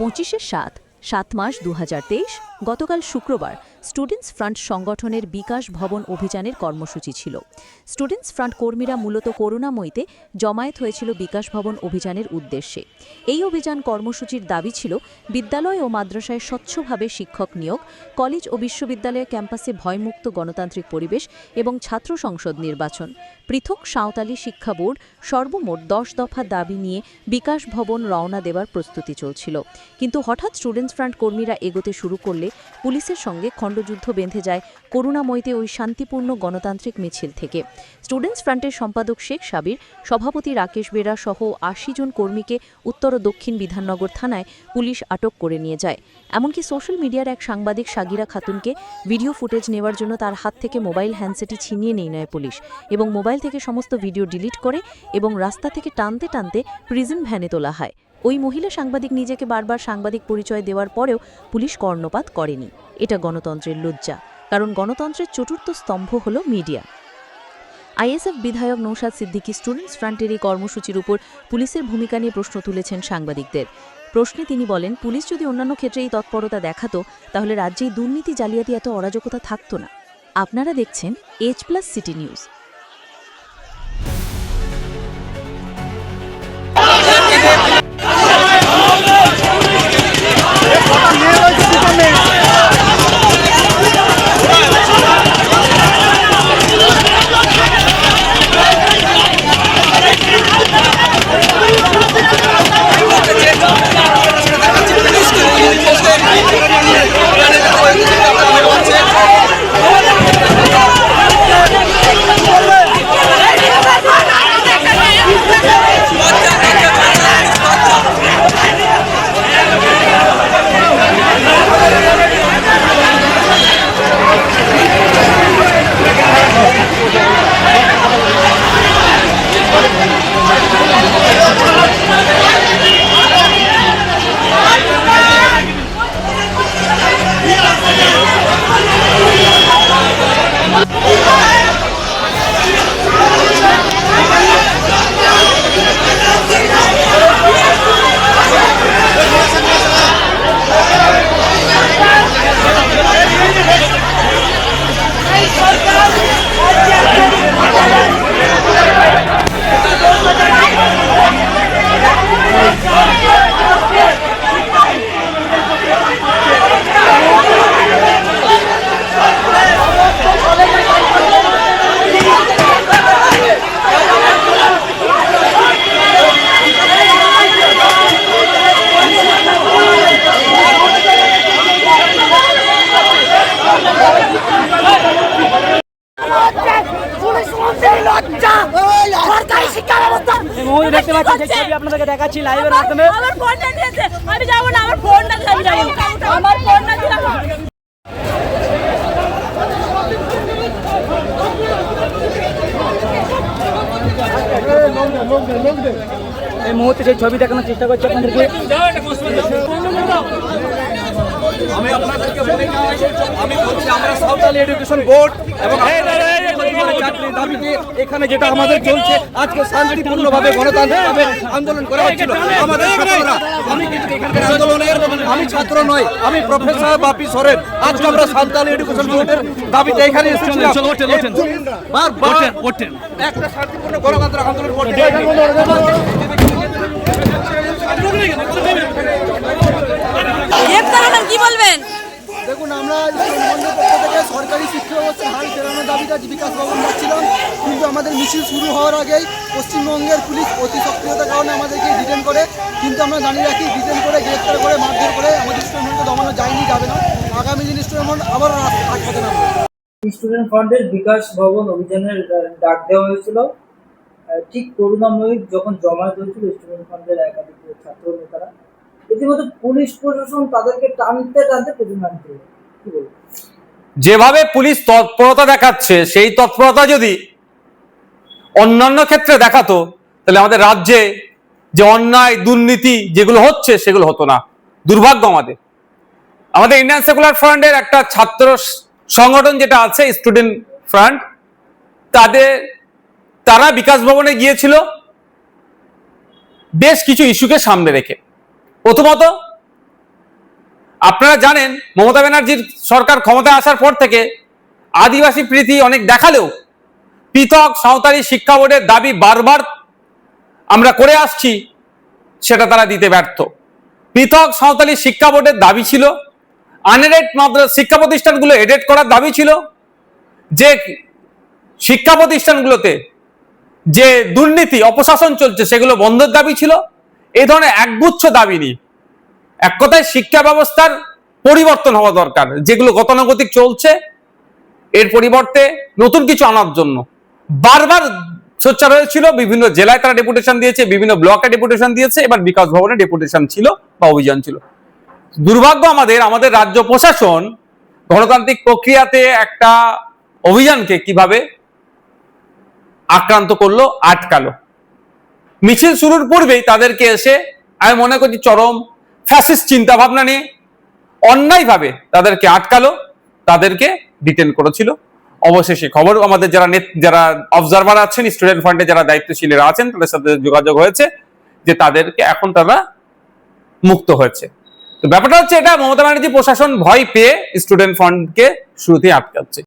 পঁচিশে সাত সাত মাস দু হাজার তেইশ গতকাল শুক্রবার স্টুডেন্টস ফ্রন্ট সংগঠনের বিকাশ ভবন অভিযানের কর্মসূচি ছিল। স্টুডেন্টস ফ্রন্ট কর্মীরা মূলত করুণাময়ীতে জমায়েত হয়েছিল বিকাশ ভবন অভিযানের উদ্দেশ্যে। এই অভিযান কর্মসূচির দাবি ছিল, বিদ্যালয় ও মাদ্রাসায় স্বচ্ছভাবে শিক্ষক নিয়োগ, কলেজ ও বিশ্ববিদ্যালয় ক্যাম্পাসে ভয়মুক্ত গণতান্ত্রিক পরিবেশ এবং ছাত্র সংসদ নির্বাচন। পৃথক সাঁওতালি শিক্ষা বোর্ড সর্বমোট দশ দফা দাবি নিয়ে বিকাশ ভবন রওনা দেওয়ার প্রস্তুতি চলছিল। কিন্তু হঠাৎ স্টুডেন্টস ফ্রন্ট কর্মীরা এগোতে শুরু করলে পুলিশের সঙ্গে খণ্ডযুদ্ধ বেঁধে যায় করুণাময়ীতে ওই শান্তিপূর্ণ গণতান্ত্রিক মিছিল থেকে। স্টুডেন্টস ফ্রন্টের সম্পাদক শেখ সাবির, সভাপতি রাকেশ বেরা সহ আশি জন কর্মীকে উত্তর ও দক্ষিণ বিধাননগর থানায় পুলিশ আটক করে নিয়ে যায়। এমনকি সোশ্যাল মিডিয়ার এক সাংবাদিক সাগিরা খাতুনকে ভিডিও ফুটেজ নেওয়ার জন্য তার হাত থেকে মোবাইল হ্যান্ডসেটই ছিনিয়ে নিয়ে নেয় পুলিশ এবং মোবাইল থেকে সমস্ত ভিডিও ডিলিট করে এবং রাস্তা থেকে টানতে টানতে প্রিজন ভ্যানে তোলা হয়। ওই মহিলা সাংবাদিক নিজেকে বারবার সাংবাদিক পরিচয় দেওয়ার পরেও পুলিশ কর্ণপাত করেনি। এটা গণতন্ত্রের লজ্জা, কারণ গণতন্ত্রের চতুর্থ স্তম্ভ হল মিডিয়া। আইএসএফ বিধায়ক নৌশাদ সিদ্দিকী স্টুডেন্টস ফ্রন্টের এই কর্মসূচির উপর পুলিশের ভূমিকা নিয়ে প্রশ্ন তুলেছেন সাংবাদিকদের। প্রশ্নে তিনি বলেন, পুলিশ যদি অন্যান্য ক্ষেত্রে এই তৎপরতা দেখাতো, তাহলে রাজ্যে দুর্নীতি, জালিয়াতি, এত অরাজকতা থাকতো না। আপনারা দেখছেন এইচ প্লাস সিটি নিউজ 我打赢了就是 মুহূর্তে দেখতে পাচ্ছি সেই ছবি আপনাদেরকে দেখাচ্ছি লাইভের মাধ্যমে। আমার ফোনটা দিয়েছে আমি যাব না আমার ফোনটা আমি যাব আমার ফোনটা দিলাম এই মুহূর্তে সেই ছবি দেখানোর চেষ্টা করছি আপনাদেরকে আমি আপনাদেরকে বলে আমি বলছি আমরা সাঁওতালি এডুকেশন বোর্ড এবং চাকরির দাবিতে এখানে যেটা আমাদের চলছে আজকে শান্তিপূর্ণভাবে গণতান্ত্রিকভাবে আন্দোলন করা হচ্ছিল। আমাদের ছাত্ররা আমি কিন্তু এখানকার আন্দোলনের আমি ছাত্র নয় আমি প্রফেসর বাপি সরেন। আজকে আমরা সাঁওতালি এডুকেশন বোর্ডের দাবিতে এখানে এসেছিলাম। বারবার একটা শান্তিপূর্ণ গণতান্ত্রিক আন্দোলন করতে গ্রেপ্তার হলেন কি বলবেন? দেখুন আমরা স্টেটবন্ধের পক্ষ থেকে সরকারি শিক্ষা ব্যবস্থার হাল ফেরানোর আজ বিকাশ ভবন আমাদের মিছিল শুরু হওয়ার আগেই পশ্চিমবঙ্গের পুলিশ অতি সক্রিয়তার কারণে আমাদেরকে ডিটেন করে কিন্তু আমরা জানিয়ে রাখি ডিটেন করে গ্রেফতার করে মারধর করে আমাদের স্টুডেন্টকে দমানো যায়নি যাবে না। আগামী দিন স্টুডেন্ট আবার রাজপথে নামবে। স্টুডেন্ট ফ্রন্টের বিকাশ ভবন অভিযানের ডাক দেওয়া হয়েছিল। ঠিক করুণাময়ী যখন জমায়েত হয়েছিল স্টুডেন্ট ফান্ডের একাধিক ছাত্র নেতারা ইতিমধ্যে পুলিশ প্রশাসন তাদেরকে টানতে টানতে পেছনে আনতে হলো। কি বলব? যেভাবে পুলিশ তৎপরতা দেখাচ্ছে সেই তৎপরতা যদি অন্যান্য ক্ষেত্রে দেখাতো তাহলে আমাদের রাজ্যে যে অন্যায়, দুর্নীতি যেগুলো হচ্ছে সেগুলো হতো না। দুর্ভাগ্য আমাদের। আমাদের ইন্ডিয়ান সেকুলার ফ্রন্টের একটা ছাত্র সংগঠন যেটা আছে স্টুডেন্ট ফ্রন্ট তাদের, তারা বিকাশ ভবনে গিয়েছিল, বেশ কিছু ইস্যুকে সামনে রেখে। প্রথমত, আপনারা জানেন, মমতা ব্যানার্জির সরকার ক্ষমতায় আসার পর থেকে আদিবাসী প্রীতি অনেক দেখালেও পৃথক সাঁওতালি শিক্ষা বোর্ডের দাবি বারবার আমরা করে আসছি, সেটা তারা দিতে ব্যর্থ। পৃথক সাঁওতালি শিক্ষা বোর্ডের দাবি ছিল আনএডেড মাদ্রাসা, শিক্ষা প্রতিষ্ঠানগুলো এডেড করার দাবি ছিল যে শিক্ষা প্রতিষ্ঠানগুলোতে যে দুর্নীতি, অপশাসন চলছে, সেগুলো বন্ধের দাবি ছিল। এই ধরনের একগুচ্ছ দাবি নিয়ে এক কথায় শিক্ষা ব্যবস্থার পরিবর্তন হওয়া দরকার, যেগুলো গতানুগতিক চলছে, এর পরিবর্তে নতুন কিছু আনার জন্য। বারবার সোচ্চার হয়েছিল, বিভিন্ন জেলায় তারা ডেপুটেশন দিয়েছে, বিভিন্ন ব্লকে ডেপুটেশন দিয়েছে, এবার বিকাশ ভবনে ডেপুটেশন ছিল বা অভিযান ছিল। দুর্ভাগ্য আমাদের আমাদের রাজ্য প্রশাসন গণতান্ত্রিক প্রক্রিয়াতে একটা অভিযানকে কীভাবে আক্রান্ত করল, আটকালো। মিছিল শুরুর পূর্বেই তাদেরকে এসে আমি মনে করছি চরম ফ্যাসিস্ট চিন্তা ভাবনা নিয়ে অন্যায়ভাবে তাদেরকে আটকালো, তাদেরকে ডিটেন করেছিল। অবশেষে খবর, আমাদের যারা যারা অবজারভার আছেন স্টুডেন্ট ফান্ডে যারা দায়িত্বশীলেরা আছেন, তাদের সাথে যোগাযোগ হয়েছে যে তাদেরকে এখন তারা মুক্ত হয়েছে। তো ব্যাপারটা হচ্ছে এটা, মমতা ব্যানার্জি প্রশাসন ভয় পেয়ে স্টুডেন্ট ফান্ডকে শুরুতেই আটকাচ্ছে।